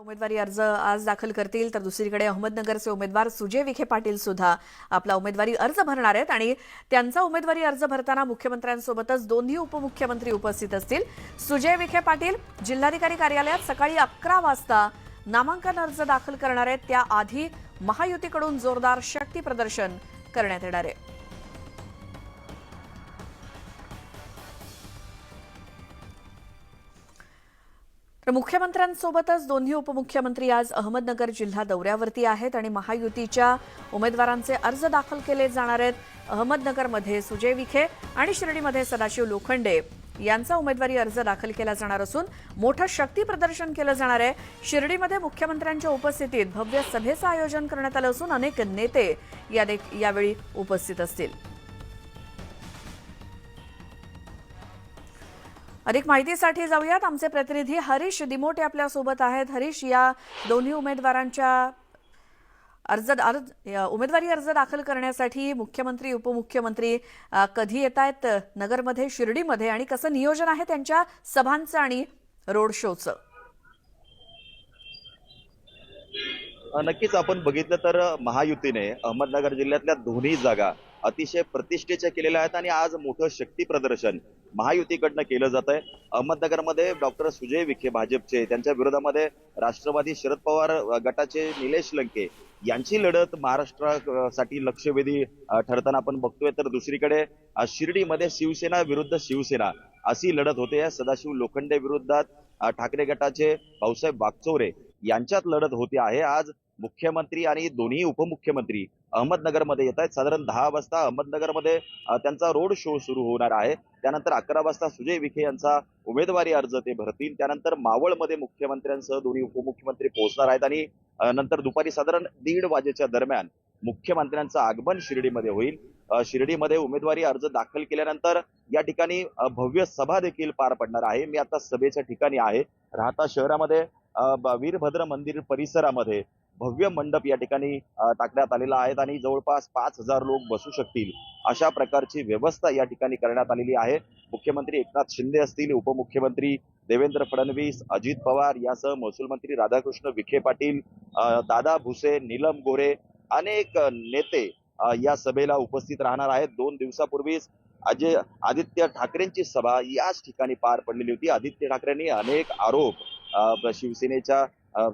उमेदवारी अर्ज आज दाखल करतील तर दुसरीकडे अहमदनगरचे उमेदवार सुजय विखे पाटील सुद्धा आपला उमेदवारी अर्ज भरणार आहेत आणि त्यांचा उमेदवारी अर्ज भरताना मुख्यमंत्र्यांसोबतच दोन्ही उपमुख्यमंत्री उपस्थित असतील. सुजय विखे पाटील जिल्हाधिकारी कार्यालयात सकाळी अकरा वाजता नामांकन अर्ज दाखल करणार आहेत. त्याआधी महायुतीकडून जोरदार शक्ती प्रदर्शन करण्यात येणार आहे. तर मुख्यमंत्र्यांसोबतच दोन्ही उपमुख्यमंत्री आज अहमदनगर जिल्हा दौऱ्यावरती आहेत आणि महायुतीच्या उमेदवारांचे अर्ज दाखल केले जाणार आहेत. अहमदनगरमध्ये सुजय विखे आणि शिर्डीमध्ये सदाशिव लोखंडे यांचा उमेदवारी अर्ज दाखल केला जाणार असून मोठं शक्ती प्रदर्शन केलं जाणार आहे. शिर्डीमध्ये मुख्यमंत्र्यांच्या उपस्थितीत भव्य सभेचं आयोजन करण्यात आलं असून अनेक नेते या यावेळी उपस्थित असतील. अधिक माहितीसाठी जाऊयात. आमचे प्रतिनिधी हरीश दिमोटे आपल्यासोबत आहेत. हरीश या दोन्ही उमेदवारांच्या अर्ज अर्ज उमेदवारी अर्ज दाखल करण्यासाठी मुख्यमंत्री उपमुख्यमंत्री कधी येत आहेत नगरमध्ये शिर्डीमध्ये आणि कसं नियोजन आहे त्यांच्या सभांचं आणि रोड शोचं? नक्कीच आपण बघितलं तर महायुतीने अहमदनगर जिल्ह्यातल्या दोन्ही जागा अतिशय प्रतिष्ठेच्या केलेल्या आहेत आणि आज मोठं शक्ती प्रदर्शन महायुतीकडनं केलं जात आहे अहमदनगरमध्ये डॉक्टर सुजय विखे भाजपचे त्यांच्या विरोधामध्ये राष्ट्रवादी शरद पवार गटाचे निलेश लंके. यांची लढत महाराष्ट्रासाठी लक्षवेधी ठरताना आपण बघतोय. तर दुसरीकडे शिर्डीमध्ये शिवसेना विरुद्ध शिवसेना अशी लढत होते. सदाशिव लोखंडे विरुद्धात ठाकरे गटाचे भाऊसाहेब वागचौरे यांच्यात लढत होते आहे. आज मुख्यमंत्री आणि दोन्ही उपमुख्यमंत्री अहमदनगरमध्ये येत आहेत. साधारण दहा वाजता अहमदनगरमध्ये त्यांचा रोड शो सुरू होणार आहे. त्यानंतर अकरा वाजता सुजय विखे यांचा उमेदवारी अर्ज ते भरतील. त्यानंतर मावळमध्ये मुख्यमंत्र्यांसह दोन्ही उपमुख्यमंत्री पोहोचणार आहेत आणि नंतर दुपारी साधारण दीड वाजेच्या दरम्यान मुख्यमंत्र्यांचं आगमन शिर्डीमध्ये होईल. शिर्डीमध्ये उमेदवारी अर्ज दाखल केल्यानंतर या ठिकाणी भव्य सभा देखील पार पडणार आहे. मी आता सभेच्या ठिकाणी आहे. राहता शहरामध्ये वीरभद्र मंदिर परिसरामध्ये भव्य मंडप या ठिकाणी टाकण्यात आलेला आहे आणि जवळपास पाच हजार लोक बसू शकतील. अशा प्रकारची व्यवस्था या ठिकाणी करण्यात आलेली आहे. मुख्यमंत्री एकनाथ शिंदे असतील उपमुख्यमंत्री देवेंद्र फडणवीस अजित पवार यासह महसूल मंत्री राधाकृष्ण विखे पाटील दादा भुसे नीलम गोरे अनेक नेते या सभेला उपस्थित राहणार आहेत. दोन दिवसापूर्वीच अजय आदित्य ठाकरेंची सभा याच ठिकाणी पार पडलेली होती. आदित्य ठाकरेंनी अनेक आरोप शिवसेनेच्या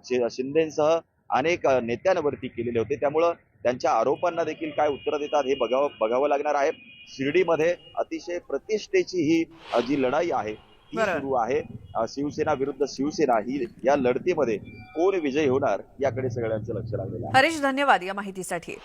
शि- शिंदेसह अनेक नेत्यांवरती केलेले होते. त्यामुळं त्यांच्या आरोपांना देखील काय उत्तर देतात हे बघावं बघावं लागणार आहे. शिर्डीमध्ये अतिशय प्रतिष्ठेची ही जी लढाई आहे ती. सुरू आहे. शिवसेना विरुद्ध शिवसेना ही या लढतीमध्ये कोण विजयी होणार याकडे सगळ्यांचं लक्ष लागलेलं आहे. हरीश धन्यवाद या माहितीसाठी.